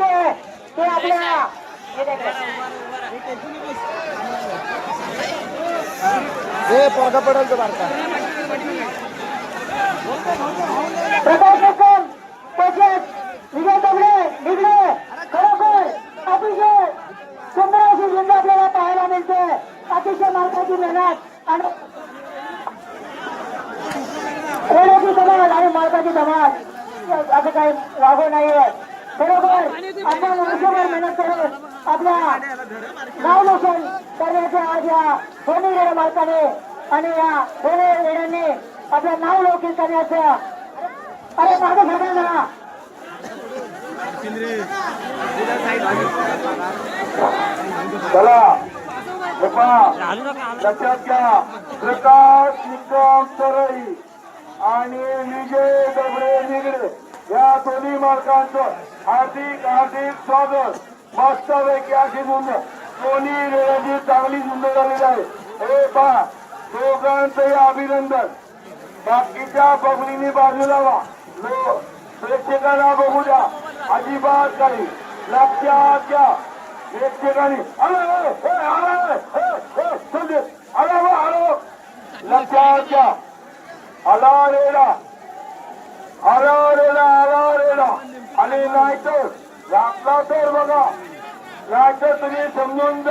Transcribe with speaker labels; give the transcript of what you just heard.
Speaker 1: ते आपल्या
Speaker 2: हे पोरगा पडेल तो बारका.
Speaker 1: प्रकाश निकम तसेच विजय दगडे निगडे खरोखर अतिशय सुंदर अशी झुंज आपल्याला पाहायला मिळते. अतिशय मालकाची मेहनत आणि रेड्याची धमाल आणि मालकाची धमाल असं काही वागू नाहीये. बरोबर आपण वर्षभर मेहनत करत आपल्या नाव रोशन करण्याच्या आज या सोनी रेड्या मालकाने आणि या सोनी रेड्यांनी आपलं नाव लौकिक करण्याचं अरे माझं घडा ना
Speaker 3: चला लक्षात घ्या प्रकाश निकम तरई आणि विजय दगडे निगडे. या दोन्ही मालकांचं हार्दिक हार्दिक स्वागत मस्तपैकी अशी सुंदर दोन्ही रेल्वेची चांगली सुंदर झालेली आहे हे पहा दोघांचंही अभिनंदन बाकीच्या बबलीनी बाजूला वा लो प्रेक्षकांना बघू द्या अजिबात काही लक्षात घ्या प्रेक्षकांनी अरे आलो, हे, आलो, हे, लक्षात घ्या अला रेला आला रेला आला रेला आणि नाहीतर आपला तर बघा. नाहीतर तुम्ही समजून